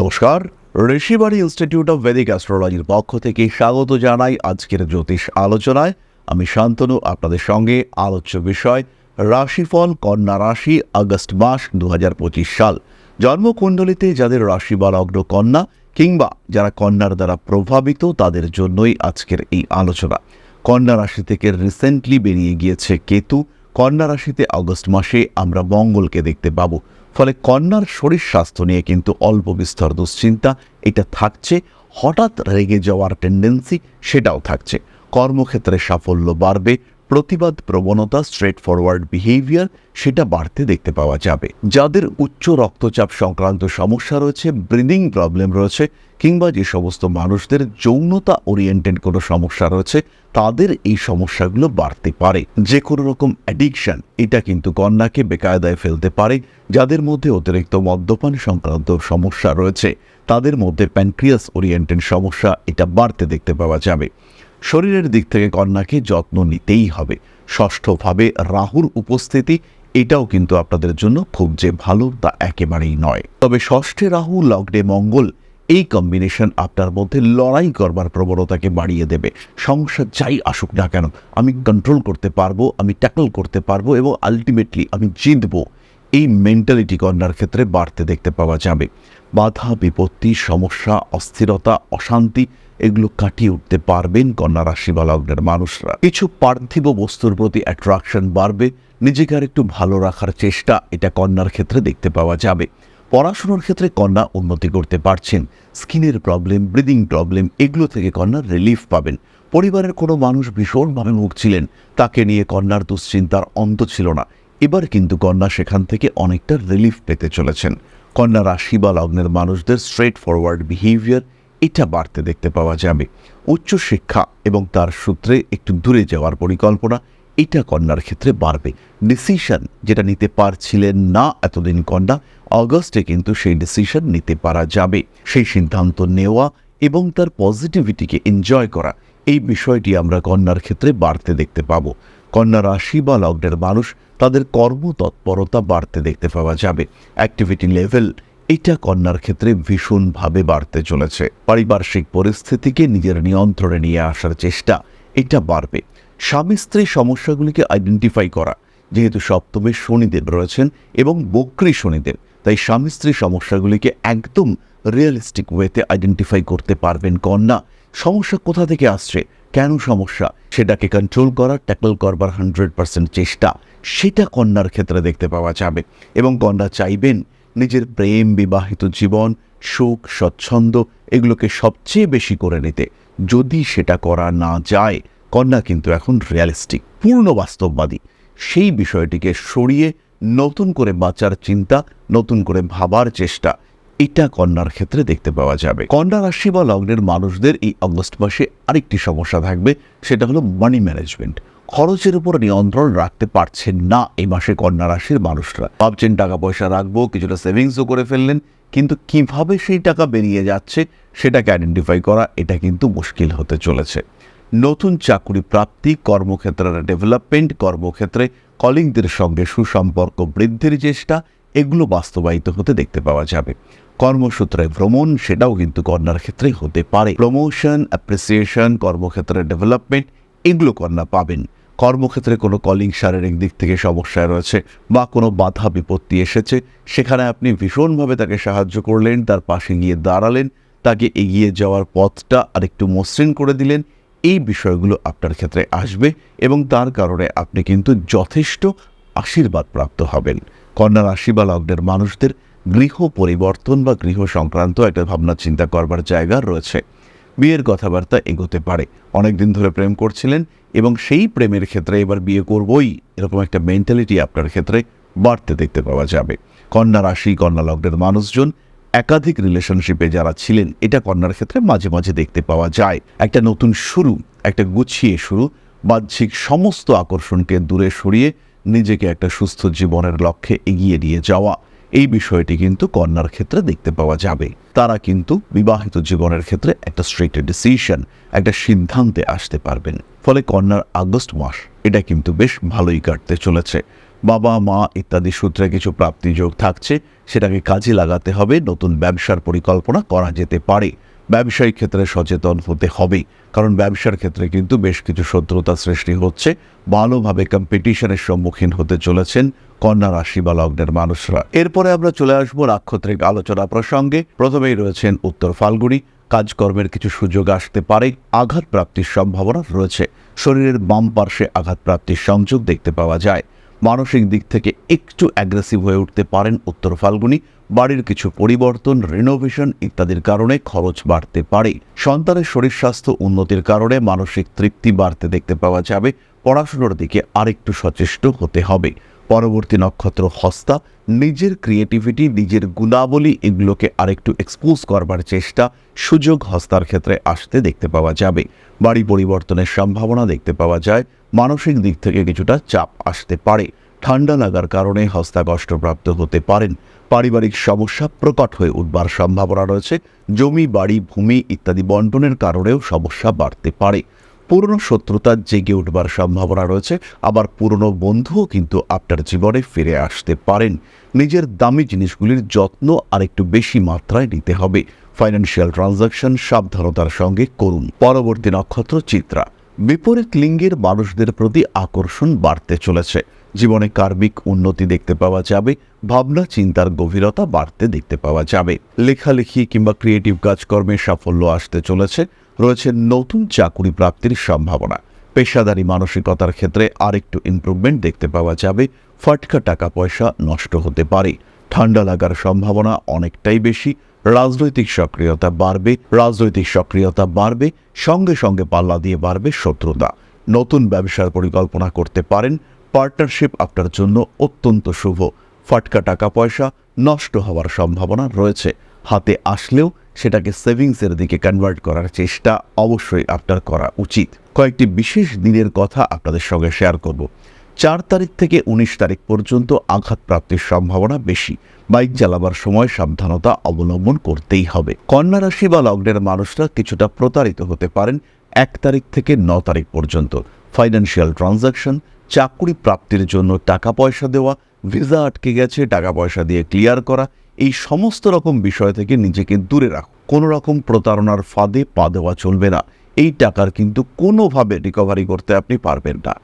নমস্কার। Rishibari institute of Vedic অ্যাস্ট্রোলজির পক্ষ থেকে স্বাগত জানাই আজকের জ্যোতিষ আলোচনায়। আমি শান্তনু, আপনাদের সঙ্গে আলোচ্য বিষয়, রাশিফল, কন্যা রাশি, আগস্ট মাস দু হাজার পঁচিশ সাল। জন্মকুণ্ডলিতে যাদের রাশি বা লগ্ন কন্যা কিংবা যারা কন্যার দ্বারা প্রভাবিত, তাদের জন্যই আজকের এই আলোচনা। কন্যা রাশি থেকে রিসেন্টলি বেরিয়ে গিয়েছে কেতু। কন্যা রাশিতে আগস্ট মাসে আমরা মঙ্গলকে দেখতে পাবো। ফলে কন্যার শরীর স্বাস্থ্য নিয়ে কিন্তু অল্প বিস্তর দুশ্চিন্তা, এটা থাকছে। হঠাৎ রেগে যাওয়ার টেন্ডেন্সি সেটাও থাকছে। কর্মক্ষেত্রে সাফল্য বাড়বে প্রতিবাদ প্রবণতা স্ট্রেট ফরওয়ার্ড বিহেভিয়ার সেটা বাড়তে দেখতে পাওয়া যাবে। যাদের উচ্চ রক্তচাপ সংক্রান্ত সমস্যা রয়েছে ব্রিদিং প্রবলেম রয়েছে, কিংবা যে সমস্ত মানুষদের যৌনতা ওরিয়েন্টেড কোনো সমস্যা রয়েছে, তাদের এই সমস্যাগুলো বাড়তে পারে। যে কোনো রকম অ্যাডিকশন এটা কিন্তু কন্যাকে বেকায়দায় ফেলতে পারে, যাদের মধ্যে অতিরিক্ত মদ্যপান সংক্রান্ত সমস্যা রয়েছে, তাদের মধ্যে প্যানক্রিয়াস ওরিয়েন্টেড সমস্যা, এটা বাড়তে দেখতে পাওয়া যাবে। শরীরের দিক থেকে কন্যাকে যত্ন নিতেই হবে। ষষ্ঠভাবে রাহুর উপস্থিতি, এটাও কিন্তু আপনাদের জন্য খুব যে ভালো তা একেবারেই নয়। তবে ষষ্ঠে রাহু, লগ্নে মঙ্গল, এই কম্বিনেশন আপনার মধ্যে লড়াই করবার প্রবণতাকে বাড়িয়ে দেবে। সমস্যা যাই আসুক না কেন, আমি কন্ট্রোল করতে পারব, আমি ট্যাকল করতে পারব এবং আলটিমেটলি আমি জিতবো। এই মেন্টালিটি কন্যার ক্ষেত্রে বাড়তে দেখতে পাওয়া যাবে। বাধা, বিপত্তি, সমস্যা, অস্থিরতা, অশান্তি, এগুলো কাটিয়ে উঠতে পারবেন কন্যা রাশি বা লগ্নের মানুষরা। কিছু পার্থিব বস্তুর প্রতি অ্যাট্রাকশন বাড়বে, নিজেকে আর একটু ভালো রাখার চেষ্টা এটা কন্যার ক্ষেত্রে দেখতে পাওয়া যাবে। পড়াশুনোর ক্ষেত্রে কন্যা উন্নতি করতে পারছেন, স্কিনের প্রবলেম ব্রিদিং প্রবলেম এগুলো থেকে কন্যা রিলিফ পাবেন। পরিবারের কোনো মানুষ ভীষণভাবে ভুগছিলেন তাকে নিয়ে কন্যার দুশ্চিন্তার অন্ত ছিল না। এবার কিন্তু কন্যা সেখান থেকে অনেকটা রিলিফ পেতে চলেছেন। কন্যা রাশি বা লগ্নের মানুষদের স্ট্রেট ফরওয়ার্ড বিহেভিয়ার এটা বাড়তে দেখতে পাওয়া যাবে। উচ্চশিক্ষা এবং তার সূত্রে একটু দূরে যাওয়ার পরিকল্পনা এটা কন্যার ক্ষেত্রে বাড়বে। ডিসিশন যেটা নিতে পারছিলেন না এতদিন কন্যা অগস্টে কিন্তু সেই ডিসিশন নিতে পারা যাবে। সেই সিদ্ধান্ত নেওয়া এবং তার পজিটিভিটিকে এনজয় করা, এই বিষয়টি আমরা কন্যার ক্ষেত্রে বাড়তে দেখতে পাব। কন্যা রাশি বা লগ্নের মানুষ তাদের কর্মতৎপরতা বাড়তে দেখতে পাওয়া যাবে। অ্যাক্টিভিটি লেভেল এটা কন্যার ক্ষেত্রে ভীষণভাবে বাড়তে চলেছে। পারিপার্শ্বিক পরিস্থিতিকে নিজের নিয়ন্ত্রণে নিয়ে আসার চেষ্টা, এটা বাড়বে। স্বামী স্ত্রী সমস্যাগুলিকে আইডেন্টিফাই করা, যেহেতু সপ্তমে শনিদেব রয়েছেন এবং বক্রী শনিদেব, তাই স্বামী স্ত্রী সমস্যাগুলিকে একদম রিয়েলিস্টিক ওয়েতে আইডেন্টিফাই করতে পারবেন কন্যা। সমস্যা কোথা থেকে আসছে? কেন সমস্যা? সেটাকে কন্ট্রোল করার ট্যাকল করবার হান্ড্রেড পার্সেন্ট চেষ্টা। সেটা কন্যার ক্ষেত্রে দেখতে পাওয়া যাবে। এবং কন্যা চাইবেন নিজের প্রেম, বিবাহিত জীবন, সুখ, স্বচ্ছন্দ এগুলোকে সবচেয়ে বেশি করে নিতে। যদি সেটা করা না যায়, কন্যা কিন্তু এখন রিয়ালিস্টিক পূর্ণ বাস্তববাদী। সেই বিষয়টিকে সরিয়ে নতুন করে বাঁচার চিন্তা, নতুন করে ভাবার চেষ্টা। এটা কন্যার ক্ষেত্রে দেখতে পাওয়া যাবে। কন্যা রাশি বা লগ্নের মানুষদের এই অগস্ট মাসে আরেকটি সমস্যা থাকবে, সেটা হলো মানি ম্যানেজমেন্ট খরচের উপর নিয়ন্ত্রণ রাখতে পারছেন না এই মাসে কন্যা রাশির মানুষরা। ভাবছেন টাকা পয়সা রাখব, কিছুটা সেভিংসও করে ফেললেন, কিন্তু কীভাবে সেই টাকা বেরিয়ে যাচ্ছে সেটাকে আইডেন্টিফাই করা, এটা কিন্তু মুশকিল হতে চলেছে। নতুন চাকুরি প্রাপ্তি, কর্মক্ষেত্রের ডেভেলপমেন্ট কর্মক্ষেত্রে কলিংদের সঙ্গে সুসম্পর্ক বৃদ্ধির চেষ্টা, এগুলো বাস্তবায়িত হতে দেখতে পাওয়া যাবে। কর্মসূত্রে ভ্রমণ, সেটাও কিন্তু কন্যার ক্ষেত্রে হতে পারে। প্রমোশন অ্যাপ্রিসিয়েশন কর্মক্ষেত্রে ডেভেলপমেন্ট এগুলো কন্যা পাবেন। কর্মক্ষেত্রে কোনো কলিং শারীরিক দিক থেকে সমস্যায় রয়েছে বা কোনো বাধা বিপত্তি এসেছে, সেখানে আপনি ভীষণভাবে তাকে সাহায্য করলেন, তার পাশে গিয়ে দাঁড়ালেন, তাকে এগিয়ে যাওয়ার পথটা আরেকটু মসৃণ করে দিলেন, এই বিষয়গুলো আপনার ক্ষেত্রে আসবে এবং তার কারণে আপনি কিন্তু যথেষ্ট আশীর্বাদ প্রাপ্ত হবেন। কন্যা রাশি বা লগ্নের মানুষদের গৃহ পরিবর্তন বা গৃহ সংক্রান্ত একটা ভাবনা চিন্তা করবার জায়গা রয়েছে। বিয়ের কথাবার্তা এগোতে পারে। অনেকদিন ধরে প্রেম করছিলেন এবং সেই প্রেমের ক্ষেত্রে এবার বিয়ে করবই। এরকম একটা মেন্টালিটি আপনার ক্ষেত্রে বাড়তে দেখতে পাওয়া যাবে। কন্যা রাশি, কন্যা লগ্নের মানুষজন, একাধিক রিলেশনশিপে যারা ছিলেন, এটা কন্যার ক্ষেত্রে মাঝে মাঝে দেখতে পাওয়া যায়। একটা নতুন শুরু, একটা গুছিয়ে শুরু, বাহ্যিক সমস্ত আকর্ষণকে দূরে সরিয়ে নিজেকে একটা সুস্থ জীবনের লক্ষ্যে এগিয়ে নিয়ে যাওয়া। এই বিষয়টি কিন্তু কন্যার ক্ষেত্রে দেখতে পাওয়া যাবে। তারা কিন্তু বিবাহিত জীবনের ক্ষেত্রে একটা স্ট্রেট ডিসিশন একটা সিদ্ধান্তে আসতে পারবেন। ফলে কন্যার আগস্ট মাস, এটা কিন্তু বেশ ভালোই কাটতে চলেছে। বাবা, মা ইত্যাদি সূত্রে কিছু প্রাপ্তিযোগ থাকছে, সেটাকে কাজে লাগাতে হবে, নতুন ব্যবসার পরিকল্পনা করা যেতে পারে। ব্যবসায়িক ক্ষেত্রে সচেতন হতে হবে কারণ ব্যবসার ক্ষেত্রে কিন্তু বেশ কিছু শত্রুতা সৃষ্টি হচ্ছে। ভালোভাবে কম্পিটিশনের সম্মুখীন হতে চলেছেন কন্যা রাশি বা লগ্নের মানুষরা। এরপরে আমরা চলে আসব নাক্ষত্রিক আলোচনা প্রসঙ্গে। প্রথমেই রয়েছেন উত্তর ফাল্গুনি। কাজকর্মের কিছু সুযোগ আসতে পারে, আঘাত প্রাপ্তির সম্ভাবনা রয়েছে। শরীরের বাম পার্শ্বে আঘাত প্রাপ্তির সংযোগ দেখতে পাওয়া যায়। মানসিক দিক থেকে একটু অ্যাগ্রেসিভ হয়ে উঠতে পারেন উত্তর ফাল্গুনি। বাড়ির কিছু পরিবর্তন রিনোভেশন ইত্যাদির কারণে খরচ বাড়তে পারে। সন্তানের শরীর স্বাস্থ্য উন্নতির কারণে মানসিক তৃপ্তি বাড়তে দেখতে পাওয়া যাবে। পড়াশুনোর দিকে আরেকটু সচেষ্ট হতে হবে। পরবর্তী নক্ষত্র হস্তা, নিজের ক্রিয়েটিভিটি নিজের গুণাবলী এগুলোকে আরেকটু এক্সপোজ করবার চেষ্টা সুযোগ হস্তার ক্ষেত্রে আসতে দেখতে পাওয়া যাবে। বাড়ি পরিবর্তনের সম্ভাবনা দেখতে পাওয়া যায়। মানসিক দিক থেকে কিছুটা চাপ আসতে পারে। ঠান্ডা লাগার কারণে হস্তা কষ্টপ্রাপ্ত হতে পারেন। পারিবারিক সমস্যা প্রকট হয়ে উঠবার সম্ভাবনা রয়েছে। জমি, বাড়ি, ভূমি ইত্যাদি বন্টনের কারণেও সমস্যা বাড়তে পারে। পুরনো শত্রুতা জেগে উঠবার সম্ভাবনা রয়েছে। আবার পুরনো বন্ধুও কিন্তু আপনার জীবনে ফিরে আসতে পারেন। নিজের দামি জিনিসগুলির যত্ন আরেকটু বেশি মাত্রায় নিতে হবে। ফাইন্যান্সিয়াল ট্রানজাকশন সাবধানতার সঙ্গে করুন। পরবর্তী নক্ষত্র চিত্রা। বিপরীত লিঙ্গের মানুষদের প্রতি আকর্ষণ বাড়তে চলেছে। জীবনে কার্মিক উন্নতি দেখতে পাওয়া যাবে, ভাবনা চিন্তার গভীরতা বাড়তে দেখতে পাওয়া যাবে। লেখালেখি কিংবা ক্রিয়েটিভ কাজকর্মে সাফল্য আসতে চলেছে, রয়েছে নতুন চাকুরি প্রাপ্তির সম্ভাবনা। পেশাদারি মানসিকতার ক্ষেত্রে আরেকটু ইমপ্রুভমেন্ট দেখতে পাওয়া যাবে, ফাটকা টাকা পয়সা নষ্ট হতে পারে। ঠান্ডা লাগার সম্ভাবনা অনেকটাই বেশি, রাজনৈতিক সক্রিয়তা বাড়বে, রাজনৈতিক সক্রিয়তা বাড়বে, সঙ্গে সঙ্গে পাল্লা দিয়ে বাড়বে শত্রুতা। নতুন ব্যবসার পরিকল্পনা করতে পারেন পার্টনারশিপ আপনার জন্য অত্যন্ত শুভ। ফাটকা টাকা পয়সা নষ্ট হওয়ার সম্ভাবনা রয়েছে। হাতে আসলেও সেটাকে সেভিংসের দিকে কনভার্ট করার চেষ্টা অবশ্যই আপনার করা উচিত। কয়েকটি বিশেষ দিনের কথা আপনাদের সঙ্গে শেয়ার করব। চার তারিখ থেকে উনিশ তারিখ পর্যন্ত আঘাত প্রাপ্তির সম্ভাবনা বেশি। বাইক চালাবার সময় সাবধানতা অবলম্বন করতেই হবে। কন্যা রাশি বা লগ্নের মানুষরা কিছুটা প্রতারিত হতে পারেন এক তারিখ থেকে ন তারিখ পর্যন্ত। ফাইন্যান্সিয়াল ট্রানজাকশন চাকরি প্রাপ্তির জন্য টাকা পয়সা দেওয়া, ভিসা আটকে গেছে টাকা পয়সা দিয়ে ক্লিয়ার করা, এই সমস্ত রকম বিষয় থেকে নিজেকে দূরে রাখো। কোনো রকম প্রতারণার ফাঁদে পা দেওয়া চলবে না। এই টাকার কিন্তু কোনোভাবে রিকভারি করতে আপনি পারবেন না।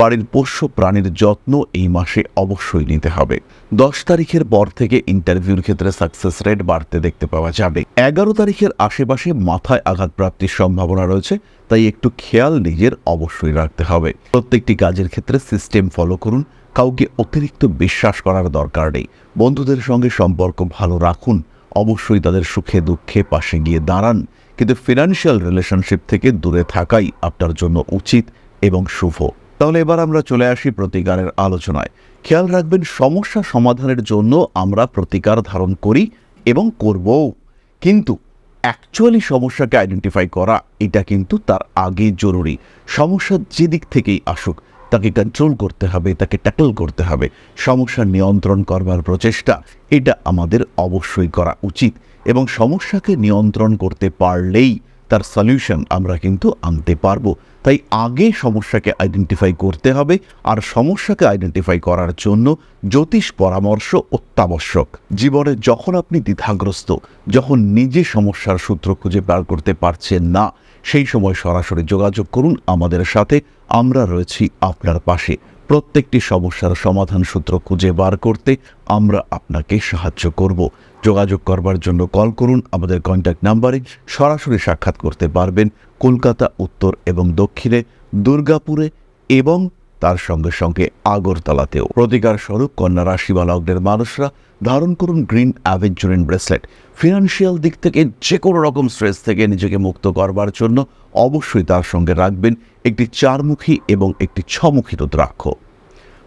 বাড়ির পোষ্য প্রাণীর যত্ন এই মাসে অবশ্যই নিতে হবে। দশ তারিখের পর থেকে ইন্টারভিউর ক্ষেত্রে সাকসেস রেট বাড়তে দেখতে পাওয়া যাবে। এগারো তারিখের আশেপাশে মাথায় আঘাত প্রাপ্তির সম্ভাবনা রয়েছে, তাই একটু খেয়াল নিজের অবশ্যই রাখতে হবে। প্রত্যেকটি কাজের ক্ষেত্রে সিস্টেম ফলো করুন, কাউকে অতিরিক্ত বিশ্বাস করার দরকার নেই। বন্ধুদের সঙ্গে সম্পর্ক ভালো রাখুন, অবশ্যই তাদের সুখে দুঃখে পাশে গিয়ে দাঁড়ান, কিন্তু ফিনান্সিয়াল রিলেশনশিপ থেকে দূরে থাকাই আপনার জন্য উচিত এবং শুভ। তাহলে এবার আমরা চলে আসি প্রতিকারের আলোচনায়। খেয়াল রাখবেন, সমস্যা সমাধানের জন্য আমরা প্রতিকার ধারণ করি এবং করবও। কিন্তু অ্যাকচুয়ালি সমস্যাকে আইডেন্টিফাই করা, এটা কিন্তু তার আগে জরুরি। সমস্যা যে দিক থেকেই আসুক, তাকে কন্ট্রোল করতে হবে, তাকে ট্যাকল করতে হবে। সমস্যা নিয়ন্ত্রণ করবার প্রচেষ্টা, এটা আমাদের অবশ্যই করা উচিত। এবং সমস্যাকে নিয়ন্ত্রণ করতে পারলেই তার সলিউশন আমরা কিন্তু আনতে পারব। তাই আগে সমস্যাকে আইডেন্টিফাই করতে হবে আর সমস্যাকে আইডেন্টিফাই করার জন্য জ্যোতিষ পরামর্শ অত্যাবশ্যক। জীবনে যখন আপনি দ্বিধাগ্রস্ত, যখন নিজে সমস্যার সূত্র খুঁজে বার করতে পারছেন না, সেই সময় সরাসরি যোগাযোগ করুন আমাদের সাথে, আমরা রয়েছি আপনার পাশে। প্রত্যেকটি সমস্যার সমাধান সূত্র খুঁজে বার করতে আমরা আপনাকে সাহায্য করব। যোগাযোগ করবার জন্য কল করুন। আমাদের কন্ট্যাক্ট নাম্বারে সরাসরি সাক্ষাৎ করতে পারবেন কলকাতা, উত্তর এবং দক্ষিণে দুর্গাপুরে এবং তার সঙ্গে সঙ্গে আগরতলাতেও। প্রতিকার স্বরূপ কন্যা রাশি মানুষরা ধারণ করুন গ্রিন অ্যাভেঞ্চুরিন ব্রেসলেট। ফিনান্সিয়াল দিক থেকে যে কোনো রকম স্ট্রেস থেকে নিজেকে মুক্ত করবার জন্য অবশ্যই তার সঙ্গে রাখবেন একটি চারমুখী এবং একটি ছমুখী রুদ্রাক্ষ।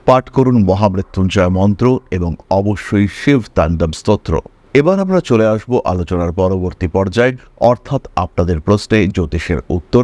পাঠ করুন মহামৃত্যুঞ্জয় মন্ত্র এবং অবশ্যই শিব তাণ্ডব স্তোত্র। এবার আমরা চলে আসব আলোচনার পরবর্তী পর্যায়ে। অর্থাৎ আপনাদের প্রশ্নে জ্যোতিষের উত্তর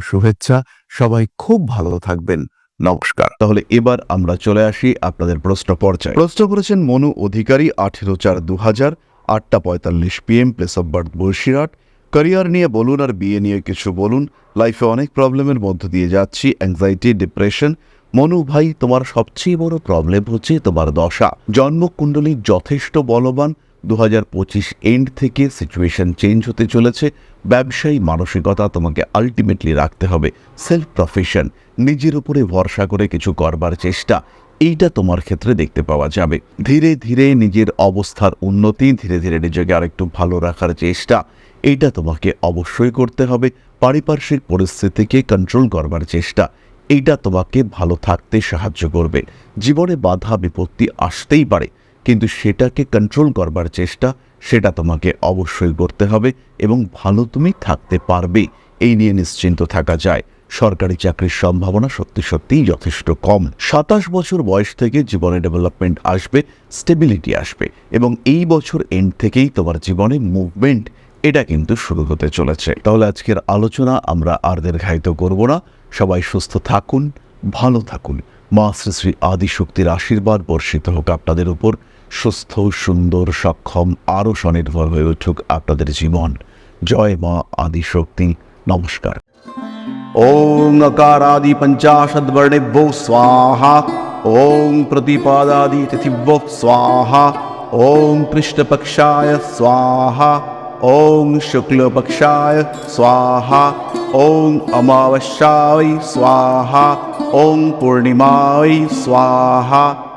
শুভেচ্ছা। সবাই খুব ভালো থাকবেন। নমস্কার। তাহলে এবার আমরা চলে আসি আপনাদের প্রশ্ন পর্যায়ে। প্রশ্ন করেছেন মনু অধিকারী, আঠেরো চার দু হাজার আটটা পঁয়তাল্লিশ PM place of birth Basirhat. Career নিয়ে বলুন আর বিয়ে নিয়ে কিছু বলুন। লাইফে অনেক প্রবলেমের মধ্য দিয়ে যাচ্ছি। অ্যাংজাইটি ডিপ্রেশন মনু ভাই, তোমার সবচেয়ে বড় প্রবলেম হচ্ছে তোমার দশা। জন্মকুণ্ডলী যথেষ্ট বলবান। দু হাজার পঁচিশ এন্ড থেকে সিচুয়েশন চেঞ্জ হতে চলেছে। ব্যবসায়ী মানসিকতা তোমাকে আলটিমেটলি রাখতে হবে। সেলফ প্রফেশন নিজের উপরে ভরসা করে কিছু করবার চেষ্টা, এইটা তোমার ক্ষেত্রে দেখতে পাওয়া যাবে। ধীরে ধীরে নিজের অবস্থার উন্নতি, ধীরে ধীরে নিজেকে আরেকটু ভালো রাখার চেষ্টা, এইটা তোমাকে অবশ্যই করতে হবে। পারিপার্শ্বিক পরিস্থিতিকে কন্ট্রোল করবার চেষ্টা, এইটা তোমাকে ভালো থাকতে সাহায্য করবে। জীবনে বাধা বিপত্তি আসতেই পারে। কিন্তু সেটাকে কন্ট্রোল করবার চেষ্টা, সেটা তোমাকে অবশ্যই করতে হবে এবং ভালো তুমি থাকতে পারবে। এই নিয়ে নিশ্চিন্ত থাকা যায়। সরকারি চাকরির সম্ভাবনা সত্যি সত্যিই যথেষ্ট কম। সাতাশ বছর বয়স থেকে জীবনে ডেভেলপমেন্ট আসবে স্টেবিলিটি আসবে এবং এই বছর এন্ড থেকেই তোমার জীবনে মুভমেন্ট এটা কিন্তু শুরু হতে চলেছে। তাহলে আজকের আলোচনা আমরা আর দীর্ঘায়িত করব না। সবাই সুস্থ থাকুন, ভালো থাকুন। মা শ্রী শ্রী আদিশক্তির আশীর্বাদ বর্ষিত হোক আপনাদের উপর। সুস্থ, সুন্দর, সক্ষম, আরও স্বনির্ভর হয়ে উঠুক আপনাদের জীবন। জয় মা আদিশক্তি। নমস্কার। ওং আকারাদি পঞ্চাশদ্বর্ণেভ্যো স্বাহা। ওং প্রতিপাদাদি তিথিভ্যো স্বাহা। ওং কৃষ্ণপক্ষায় স্বাহা। ওং শুক্লপক্ষায় স্বাহা। ওং অমাবস্যায় স্বাহা। ওং পূর্ণিমায় স্বাহা।